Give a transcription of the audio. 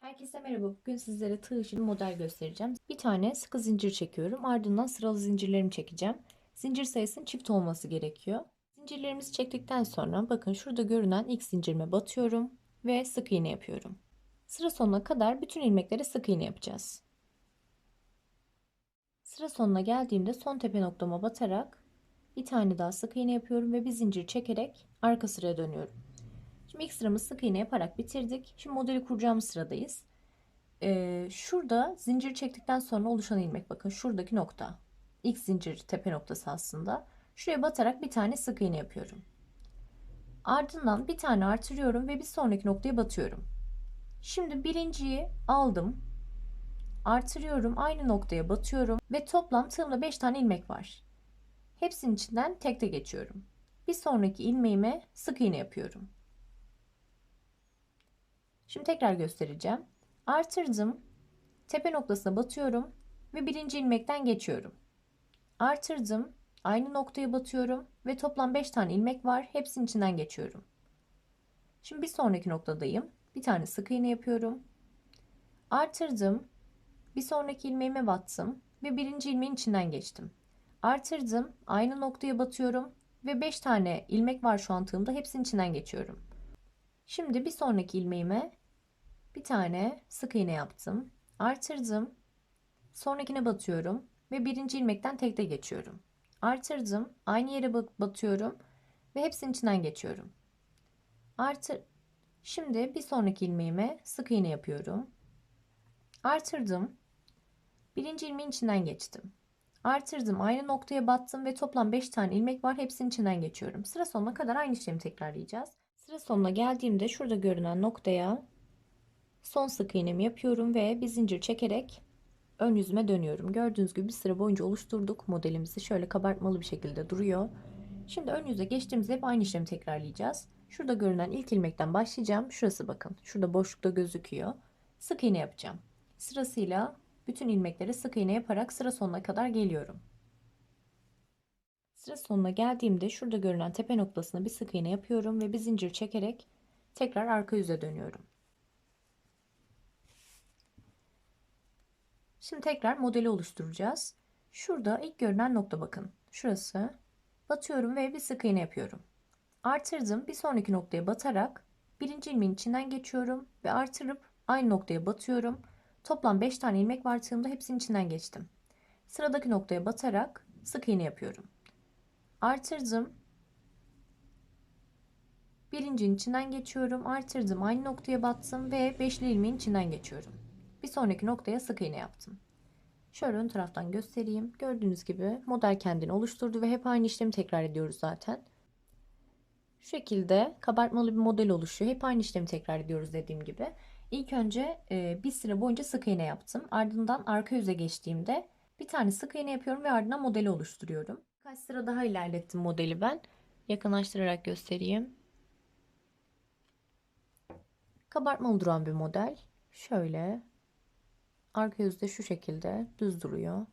Herkese merhaba. Bugün sizlere tığ işi model göstereceğim. Bir tane sıkı zincir çekiyorum. Ardından sıralı zincirlerimi çekeceğim. Zincir sayısının çift olması gerekiyor. Zincirlerimizi çektikten sonra bakın şurada görünen ilk zincirime batıyorum ve sık iğne yapıyorum. Sıra sonuna kadar bütün ilmeklere sık iğne yapacağız. Sıra sonuna geldiğimde son tepe noktama batarak bir tane daha sık iğne yapıyorum ve bir zincir çekerek arka sıraya dönüyorum. Şimdi ilk sıramızı sık iğne yaparak bitirdik. Şimdi modeli kuracağımız sıradayız. Ee, şurada zincir çektikten sonra oluşan ilmek bakın şuradaki nokta. İlk zincir tepe noktası aslında. Şuraya batarak bir tane sık iğne yapıyorum. Ardından bir tane artırıyorum ve bir sonraki noktaya batıyorum. Şimdi birinciyi aldım. Artırıyorum. Aynı noktaya batıyorum ve toplam tığımda 5 tane ilmek var. Hepsinin içinden tek tek geçiyorum. Bir sonraki ilmeğime sık iğne yapıyorum. Şimdi tekrar göstereceğim. Artırdım. Tepe noktasına batıyorum ve birinci ilmekten geçiyorum. Artırdım. Aynı noktaya batıyorum ve toplam 5 tane ilmek var. Hepsinin içinden geçiyorum. Şimdi bir sonraki noktadayım. Bir tane sık iğne yapıyorum. Artırdım. Bir sonraki ilmeğime battım ve birinci ilmeğin içinden geçtim. Artırdım. Aynı noktaya batıyorum ve 5 tane ilmek var şu an tığımda. Hepsinin içinden geçiyorum. Şimdi bir sonraki ilmeğime bir tane sık iğne yaptım. Artırdım. Sonrakine batıyorum ve birinci ilmekten tekte geçiyorum. Artırdım. Aynı yere batıyorum ve hepsinin içinden geçiyorum. Artır. Şimdi bir sonraki ilmeğime sık iğne yapıyorum. Artırdım. Birinci ilmeğin içinden geçtim. Artırdım. Aynı noktaya battım ve toplam 5 tane ilmek var. Hepsinin içinden geçiyorum. Sıra sonuna kadar aynı işlemi tekrarlayacağız. Sıra sonuna geldiğimde şurada görünen noktaya son sık iğnemi yapıyorum ve bir zincir çekerek ön yüzüme dönüyorum. Gördüğünüz gibi bir sıra boyunca oluşturduk modelimizi. Şöyle kabartmalı bir şekilde duruyor. Şimdi ön yüze geçtiğimizde hep aynı işlemi tekrarlayacağız. Şurada görünen ilk ilmekten başlayacağım. Şurası bakın. Şurada boşlukta gözüküyor. Sık iğne yapacağım. Sırasıyla bütün ilmeklere sık iğne yaparak sıra sonuna kadar geliyorum. Sıra sonuna geldiğimde şurada görünen tepe noktasına bir sık iğne yapıyorum ve bir zincir çekerek tekrar arka yüze dönüyorum. Şimdi tekrar modeli oluşturacağız. Şurada ilk görünen nokta bakın. Şurası. Batıyorum ve bir sık iğne yapıyorum. Artırdım. Bir sonraki noktaya batarak birinci ilmeğin içinden geçiyorum ve artırıp aynı noktaya batıyorum. Toplam 5 tane ilmek var tığımda hepsinin içinden geçtim. Sıradaki noktaya batarak sık iğne yapıyorum. Artırdım. Birincinin içinden geçiyorum. Artırdım. Aynı noktaya battım ve beşli ilmeğin içinden geçiyorum. Bir sonraki noktaya sık iğne yaptım. Şöyle ön taraftan göstereyim. Gördüğünüz gibi model kendini oluşturdu ve hep aynı işlemi tekrar ediyoruz zaten. Şu şekilde kabartmalı bir model oluşuyor. Hep aynı işlemi tekrar ediyoruz dediğim gibi. İlk önce e, bir sıra boyunca sık iğne yaptım. Ardından arka yüze geçtiğimde bir tane sık iğne yapıyorum ve ardından modeli oluşturuyorum. Kaç sıra daha ilerlettim modeli ben. Yakınlaştırarak göstereyim. Kabartmalı duran bir model. Şöyle Arka yüzde şu şekilde düz duruyor.